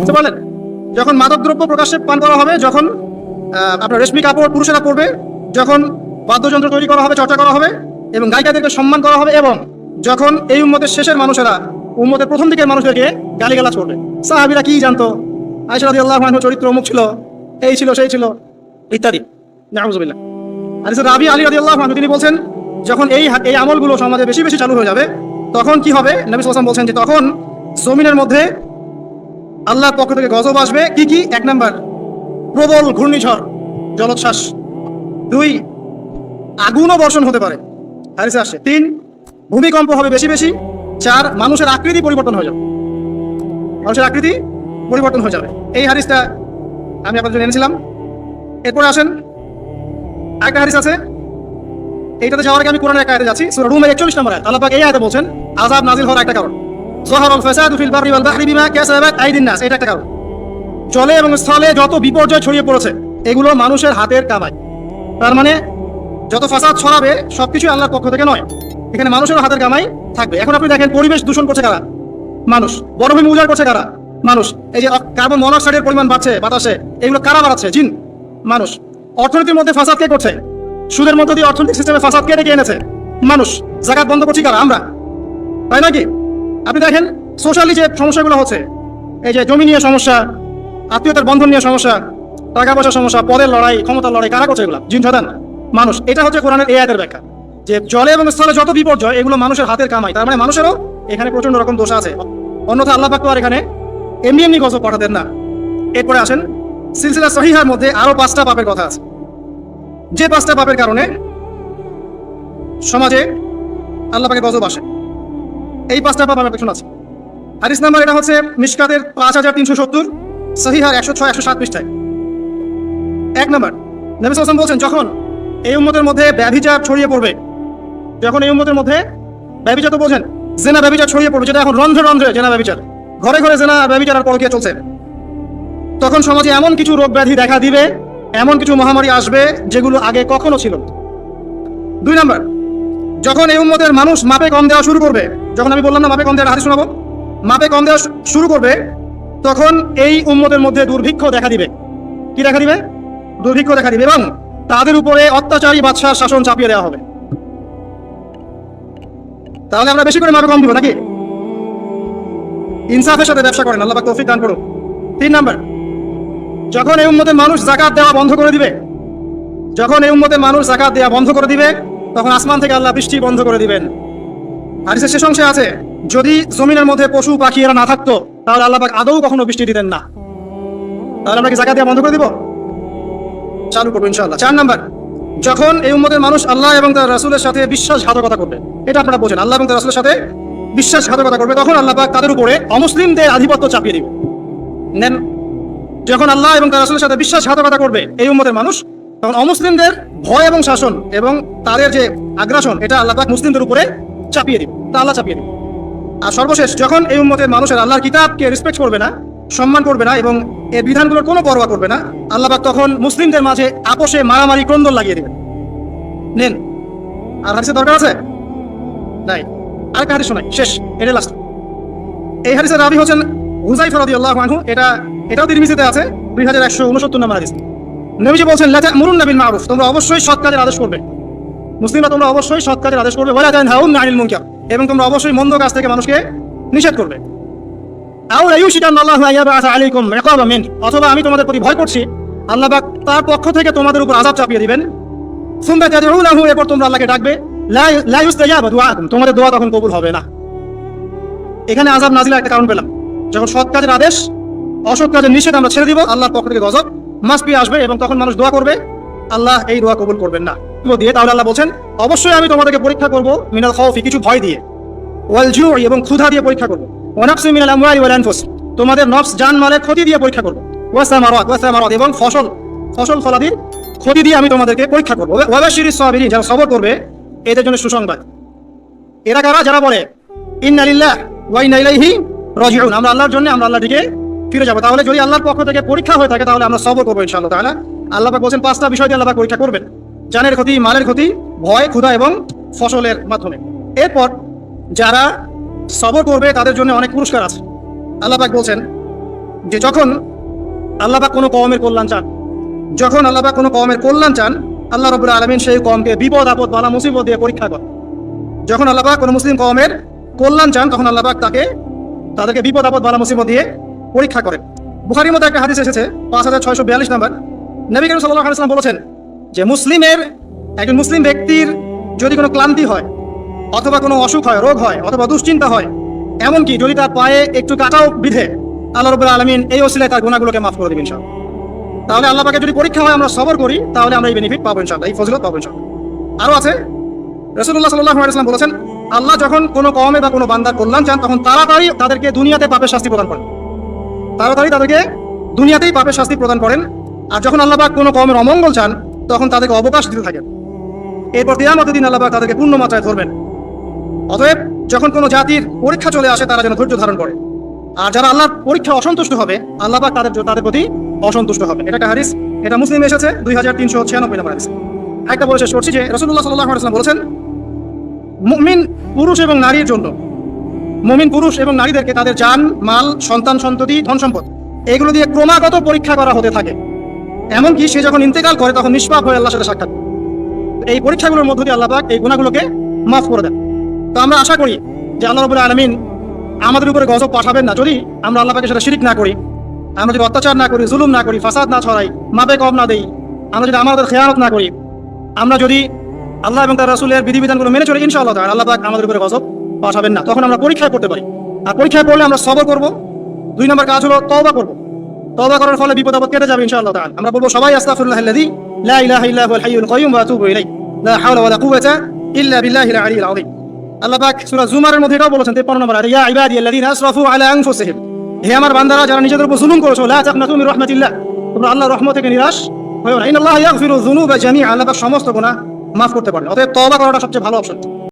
বুঝতে পারলেন যখন মাদকদ্রব্য প্রকাশ্যে পান করা হবে, যখন আপনার রেশমি কাপড় পুরুষেরা পরবে, যখন বাদ্যযন্ত্র তৈরি করা হবে, চর্চা করা হবে, এবং গায়িকাদেরকে সম্মান করা হবে, এবং যখন এই উম্মতের শেষের মানুষেরা উম্মতের প্রথম দিকের মানুষদেরকে গালিগালাজ করবে। সাহাবিরা কি জানতো? আয়সা রাদিয়াল্লাহু আনহু চরিত্র অমুক ছিল, এই ছিল, সেই ছিল, ইত্যাদি। নাউজুবিল্লাহ। আর রাবি আলী রাদিয়াল্লাহু আনহু, তিনি বলছেন, যখন এই এই আমলগুলো সমাজে বেশি বেশি চালু হয়ে যাবে, তখন কি হবে? নবী ওয়াসাল্লাম বলছেন যে তখন জমিনের মধ্যে আল্লাহর পক্ষ থেকে গজব আসবে। কি কি? এক নাম্বার, প্রবল ঘূর্ণিঝড়, জলোচ্ছ্বাস। দুই, আগুনও বর্ষণ হতে পারে। হারিসে আসছে। তিন, ভূমিকম্প হবে বেশি বেশি। চার, মানুষের আকৃতি পরিবর্তন হয়ে যাবে। মানুষের আকৃতি পরিবর্তন হয়ে যাবে। এই হারিসটা আমি আপনার জন্য এনেছিলাম। এরপরে আসেন, আরেকটা হারিস আছে। এইটাতে যাওয়ার আগে আমি কোরআনের এক আয়াতে যাচ্ছি। সূরা রুমের 41 নম্বর আয়াত। আল্লাহ পাক এই আয়াতে বলছেন, আযাব নাজিল হওয়ার একটা কারণ। যাহারাল ফাসাদু ফিল বাররি ওয়াল বাহরি বিমা কাসাবাত নাস এটা একটা কারণ। জলে এবং স্থলে যত বিপর্যয় ছড়িয়ে পড়েছে, এগুলো মানুষের হাতের কামাই। তার মানে যত ফাসাদ ছড়াবে সবকিছু আল্লাহর পক্ষ থেকে নয়। এখানে মানুষের হাতের কামাই থাকবে। এখন আপনি দেখেন, পরিবেশ দূষণ করছে কারা? মানুষ। বনভূমি উজাড় করছে কারা? মানুষ। এই যে কার্বন মনোক্সাইডের পরিমাণ বাড়ছে বাতাসে, এগুলো কারা বাড়াচ্ছে? জিন। মানুষ। অর্থনীতির মধ্যে ফাসাদ কে করছে? সুদের মধ্যে দিয়ে অর্থনৈতিক সিস্টেমে ফাসাদ কে ডেকে এনেছে? মানুষ। জাকাত বন্ধ করছি কারা? আমরা। তাই নাকি আপনি দেখেন সোশ্যালি যে সমস্যাগুলো হচ্ছে, এই যে জমি নিয়ে সমস্যা, আত্মীয়তার বন্ধন নিয়ে সমস্যা, টাকা পয়সার সমস্যা, পদের লড়াই, ক্ষমতার লড়াই, কারা করছে এগুলো? জিন সাধান মানুষ। এটা হচ্ছে কোরআনের এই আয়াতের ব্যাখ্যা। যে জলে এবং স্থলে যত বিপর্যয়, এগুলো মানুষের হাতের কামাই। তার মানে মানুষেরও এখানে প্রচণ্ড রকম দোষ আছে। অন্যথা আল্লাহ পাক তো আর এখানে এমনি এমনি গজব পাঠাতেন না। এরপরে আসেন, সিলসিলা সহিহার মধ্যে আরও পাঁচটা পাপের কথা আছে। যে পাঁচটা পাপের কারণে সমাজে আল্লাহ পাকে গজব আসে। এই পাঁচটা পাপ আমার পেছনে আছে। হাদিস নাম্বার এটা হচ্ছে মিশকাতের পাঁচ হাজার তিনশো সত্তর সহিহার একশো ছয়, একশো সাত পৃষ্ঠায়। এক নাম্বার, নবী সাল্লাম বলছেন, যখন এই উম্মতের মধ্যে ব্যভিচার ছড়িয়ে পড়বে, যখন এই উম্মতের মধ্যে ব্যভিচার, তো বোঝেন, জেনা ব্যভিচার ছড়িয়ে পড়বে, যেটা এখন রন্ধ্রে রন্ধ্রে জেনা ব্যভিচার। ঘরে ঘরে জেনা ব্যভিচার আর পরকিয়া চলছে। তখন সমাজে এমন কিছু রোগ ব্যাধি দেখা দিবে, এমন কিছু মহামারী আসবে, যেগুলো আগে কখনো ছিল দুই নাম্বার যখন এই উম্মতের মানুষ মাপে কম দেওয়া শুরু করবে, যখন আমি বললাম না মাপে কম দেওয়ার হাতে শোনাবো, মাপে কম দেওয়া শুরু করবে, তখন এই উম্মতের মধ্যে দুর্ভিক্ষ দেখা দিবে। কি দেখা দিবে? দুর্ভিক্ষ দেখা দিবে এবং তাদের উপরে অত্যাচারী বাদশার শাসন চাপিয়ে দেওয়া হবে। তাহলে আমরা বেশি করে মাপে কম দিব নাকি? ইনসাফের সাথে ব্যবসা করেন, আল্লাহ তৌফিক দান করুন তিন নাম্বার, যখন এই উম্মতের মানুষ জাকাত দেওয়া বন্ধ করে দিবে, যখন এই উম্মতের মানুষ জাকাত দেওয়া বন্ধ করে দিবে তখন আসমান থেকে আল্লাহ বৃষ্টি বন্ধ করে দিবেন। হাদিসের শেষ অংশে আছে, যদি জমিনের মধ্যে পশু পাখি এরা না থাকতো, তাহলে আল্লাহ আদৌ কখনো বৃষ্টি দিতেন না। তাহলে আমরা কি জাকাত দেওয়া বন্ধ করে দিব? চালু করব ইনশাআল্লাহ। চার নাম্বার, যখন এই উম্মতের মানুষ আল্লাহ এবং তার রাসুলের সাথে বিশ্বাসঘাতকতা করবে, এটা আপনারা বোঝেন, আল্লাহ এবং তার রাসূলের সাথে বিশ্বাসঘাতকতা করবে, তখন আল্লাহ পাক তাদের উপরে অমুসলিমদের আধিপত্য চাপিয়ে দিবে। নেন, যখন আল্লাহ এবং তার রাসূলের সাথে বিশ্বাসঘাতকতা করবে, এই উম্মতের মানুষ তখন অমুসলিমদের ভয় এবং শাসন এবং তাদের যে আগ্রাসন, এটা আল্লাহ পাক মুসলিমদের উপরে চাপিয়ে দিবে। তা আল্লাহ চাপিয়ে দিবে। আর সর্বশেষ, যখন এই উম্মতের মানুষের আল্লাহর কিতাবকে রেসপেক্ট করবে না, সম্মান করবে না এবং এর বিধানগুলোর কোনো পরোয়া করবে না, আল্লাহ পাক তখন মুসলিমদের মাঝে আপোষে মারামারি, ক্রন্দন লাগিয়ে দিবে নেন, আর হাদিসের দরকার আছে? নাই। আরেকটা হাদিস শোনাই, শেষ, এটা লাস্ট এই হাদিসের রাবি হচ্ছেন হুজাইফা রাদিয়াল্লাহু আনহু, এটা, এটাও তিরমিজিতে আছে 2169 নম্বর হাদিস। নবীজি বলছেন, লা তা'মুরুন্না বিল মা'রুফ তোমরা অবশ্যই সৎ কাজের আদেশ করবে। মুসলিমরা তোমরা অবশ্যই সৎ কাজের আদেশ করবে। ওয়ালা তানহাউনা আনিল মুনকার এবং তোমরা অবশ্যই মন্দ কাজ থেকে মানুষকে নিষেধ করবে। আও লা ইউশিকান্নাল্লাহু আইয়াবা'আথা আলাইকুম ইকাবা মিন অথবা আমি তোমাদের প্রতি ভয় করছি আল্লাহ পাক তার পক্ষ থেকে তোমাদের উপর আযাব চাপিয়ে দিবেন। সুম্মা তাদউনাহু এরপর তোমরা আল্লাহকে ডাকবে। লা দুআকুম তোমাদের দোয়া তখন কবুল হবে না। এখানে আযাব নাজিলের একটা কারণ পেলাম। যখন সৎ কাজের আদেশ, অসৎ কাজের নিষেধ আমরা ছেড়ে দিব, আল্লাহর পক্ষ থেকে গজব। মাস পেয়ে আসবে এবং তখন মানুষ দোয়া করবে, আল্লাহ এই দোয়া কবুল করবেন না। দিয়ে তাহলে আল্লাহ বলছেন, অবশ্যই আমি তোমাদেরকে পরীক্ষা করব মিনাল খাউফি কিছু ভয় দিয়ে। ওয়াল জুই এবং ক্ষুধা দিয়ে পরীক্ষা করব। ওয়ানাকসি মিনাল আমওয়ালি তোমাদের নফস, জান মালের ক্ষতি দিয়ে পরীক্ষা করব। ওয়াসামারাত ওয়াসামারাত এবং ফসল ফসল ফলাদির ক্ষতি দিয়ে আমি তোমাদেরকে পরীক্ষা করব। ওয়াবাশিরিস সাবিরিন, যারা সবর করবে, এদের জন্য সুসংবাদ। এরা কারা? যারা বলে, ইন্না লিল্লাহ ওয়া ইন্না ইলাইহি রাজিউন। আমরা আল্লাহর জন্য, আমরা আল্লাহর দিকে ফিরে যাব। তাহলে যদি আল্লাহর পক্ষ থেকে পরীক্ষা হয়ে থাকে, তাহলে আমরা সবর করব ইনশাআল্লাহ তাআলা আল্লাহ বলছেন, পাঁচটা বিষয় দিয়ে আল্লাহ পরীক্ষা করবেন। জানের ক্ষতি, মালের ক্ষতি, ভয়, ক্ষুধা এবং ফসলের মাধ্যমে। এরপর যারা সবর করবে, তাদের জন্য অনেক পুরস্কার আছে। আল্লাহ পাক বলছেন যে, যখন আল্লাহবাক কোনো কওমের কল্যাণ চান, যখন আল্লাহবাক কোনো কওমের কল্যাণ চান, আল্লাহ রবুল্লা আলমিন সেই কমকে বিপদ, আপদ, বালা, মুসিবত দিয়ে পরীক্ষা করেন। যখন আল্লাহবাক কোনো মুসলিম কওমের কল্যাণ চান, তখন আল্লাহবাক তাকে, তাদেরকে বিপদ, আপদ, বালা, মুসিবত দিয়ে পরীক্ষা করেন। বুখারির মধ্যে একটা হাদিস এসেছে, পাঁচ হাজার ছয়শো বিয়াল্লিশ নাম্বার। নবী করিম সাল্লাহ আলাইসালাম বলেছেন যে, মুসলিমের, একজন মুসলিম ব্যক্তির যদি কোনো ক্লান্তি হয়, অথবা কোনো অসুখ হয়, রোগ হয়, অথবা দুশ্চিন্তা হয়, এমনকি যদি তার পায়ে একটু কাটাও বিধে, আল্লাহ রবুল্লা আলমিন এই ওসিলায় তার গুণাগুলোকে মাফ করে দেবেন সব তাহলে আল্লাহ পাকে যদি পরীক্ষা হয়, আমরা সবর করি, তাহলে আমরা এই বেনিফিট পাবো ইনশাল্লাহ এই ফজিলত পাবো ইনশাল্লাহ আরও আছে রসুল্লাহ সাল্লাহ আলাইসলাম বলেছেন, আল্লাহ যখন কোনো কমে বা কোনো বান্দার কল্যাণ চান, তখন তাড়াতাড়ি তাদেরকে দুনিয়াতে পাপের শাস্তি প্রদান করেন। তাড়াতাড়ি তাদেরকে দুনিয়াতেই পাপের শাস্তি প্রদান করেন। আর যখন আল্লাহ পাক কোনো কমের অমঙ্গল চান, তখন তাদেরকে অবকাশ দিতে থাকেন। এরপর দিয়ামতের দিন আল্লাহ পাক তাদেরকে পূর্ণ মাত্রায় ধরবেন। অতএব যখন কোনো জাতির পরীক্ষা চলে আসে, তারা যেন ধৈর্য ধারণ করে। আর যারা আল্লাহর পরীক্ষা অসন্তুষ্ট হবে আল্লাহ পাক তাদের তাদের প্রতি অসন্তুষ্ট হবে। এটা একটা হাদিস। এটা মুসলিম এসেছে দুই হাজার তিনশো ছিয়ানব্বই নম্বর হাদিস। একটা বলে শেষ করছি যে রসুল্লাহ সাল্লাহ বলেছেন, মুমিন পুরুষ এবং নারীর জন্য মুমিন পুরুষ এবং নারীদেরকে তাদের যান মাল, সন্তান, সন্ততি, ধন সম্পদ, এগুলো দিয়ে ক্রমাগত পরীক্ষা করা হতে থাকে। এমনকি সে যখন ইন্তেকাল করে, তখন নিষ্পাপ হয়ে আল্লাহর সাথে সাক্ষাৎ এই পরীক্ষাগুলোর মধ্য দিয়ে আল্লাহ এই গুণাগুলোকে মাফ করে দেন। তো আমরা আশা করি যে আল্লাহ রবুল্লা আলমিন আমাদের উপরে গজব পাঠাবেন না। যদি আমরা আল্লাহ পাকে সেটা শিরিক না করি, আমরা যদি অত্যাচার না করি, জুলুম না করি, ফাসাদ না ছড়াই, মাপে কম না দেই, আমরা যদি আমাদের খেয়ালত না করি, আমরা যদি আল্লাহ এবং তার রাসুলের বিধিবিধানগুলো মেনে চলি, ইনশাআল্লাহ আল্লাহ পাক আমাদের উপরে গজব পাঠাবেন না। তখন আমরা পরীক্ষায় পড়তে পারি। আর পরীক্ষায় পড়লে আমরা সবর করব। দুই নম্বর কাজ হলো তওবা করব। তওবা করার ফলে বিপদ আপদ কেটে যাবে ইনশাআল্লাহ তাআলা। আমরা বলব সবাই, আস্তাগফিরুল্লাহ আল্লাযী লা ইলাহা ইল্লা হুয়াল হাইয়ুল কাইয়্যুম ওয়া আতুবু ইলাইহি। লা হাওলা ওয়ালা কুওয়াতা ইল্লা বিল্লাহিল আলিয়্যিল আযীম। আল্লাহ পাক সূরা জুমারের মধ্যে এটাও বলেছেন 53 নম্বর আয়াত, ইয়া আসরাফু আলা আনফুসিহিম। হে আমার বান্দারা, যারা নিজেদের উপর জুলুম করেছ, লা তাকনাতু মির রাহমাতিল্লাহ। তোমরা আল্লাহর রহমত থেকে নিরাশ হয়ো না। ইন্নাল্লাহ ইয়াগফিরু যুনুবা জামিআ। আল্লাহ পাক সমস্ত গুনাহ মাফ করতে পারেন অতএব তওবা করাটা সবচেয়ে ভালো অপশন।